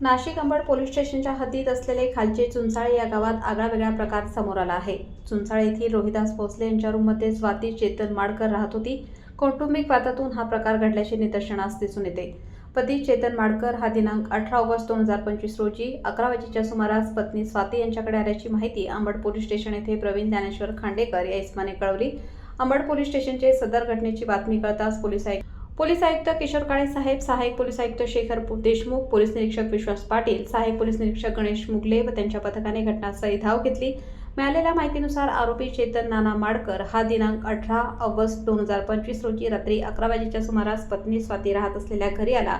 Nashik Ambad police स्टेशनच्या हद्दीत असलेले खालचे चुंचाळे या गावात आगळावेगळा प्रकार समोर आला आहे. चुंचाळे येथील रोहिदास भोसले यांच्या रूममध्ये स्वाती चेतन माडकर राहत होती. कौटुंबिक वादातून हा प्रकार घडल्याचे निदर्शनास दिसून येते. पती चेतन माडकर हा दिनांक अठरा ऑगस्ट दोन हजार पंचवीस रोजी अकरा वाजेच्या सुमारास पत्नी स्वाती यांच्याकडे आल्याची माहिती अंबड पोलीस स्टेशन येथे प्रवीण ज्ञानेश्वर खांडेकर या इस्माने कळवली. अंबड पोलीस स्टेशनचे सदर घटनेची बातमी कळताच पोलीस आयुक्त पोलीस आयुक्त किशोर काळे साहेब सहाय्यक पोलीस आयुक्त शेखर देशमुख पोलीस निरीक्षक विश्वास पाटील सहाय्यक पोलीस निरीक्षक गणेश मुगले व त्यांच्या पथकाने घटनास्थळी धाव घेतली. मिळालेल्या माहितीनुसार आरोपी चेतन नाना माडकर हा दिनांक अठरा ऑगस्ट दोन हजार पंचवीस रोजी रात्री अकरा वाजेच्या सुमारास पत्नी स्वाती राहत असलेल्या घरी आला.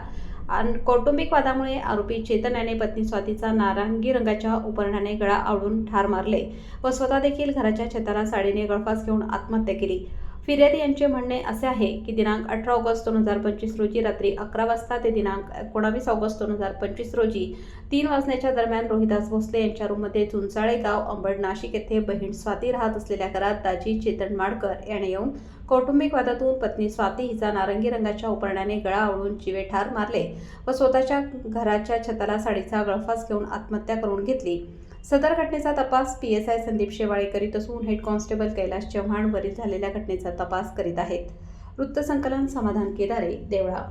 कौटुंबिक वादामुळे आरोपी चेतन याने पत्नी स्वातीचा नारंगी रंगाच्या उपरणाने गळा आवडून ठार मारले व स्वतः देखील घराच्या छताला साडीने गळफास घेऊन आत्महत्या केली. फिर्याद यांचे म्हणणे असे आहे की दिनांक अठरा ऑगस्ट दोन हजार पंचवीस रोजी रात्री अकरा वाजता ते दिनांक एकोणावीस ऑगस्ट दोन हजार पंचवीस रोजी तीन वाजण्याच्या दरम्यान रोहिदास भोसले यांच्या रूममध्ये चुंचाळे गाव अंबड नाशिक येथे बहीण स्वाती राहत असलेल्या घरात दाजी चेतन माडकर याने येऊन कौटुंबिक वादातून पत्नी स्वाती हिचा नारंगी रंगाच्या उपरण्याने गळा आवळून जिवे ठार मारले व स्वतःच्या घराच्या छताला साडीचा गळफास घेऊन आत्महत्या करून घेतली. सदर घटनेचा तपास P S I Sandeep Shewale करीत असून हेड कॉन्स्टेबल कैलाश चव्हाण वरील झालेल्या घटनेचा तपास करीत आहेत. वृत्तसंकलन समाधान केदारे देवळा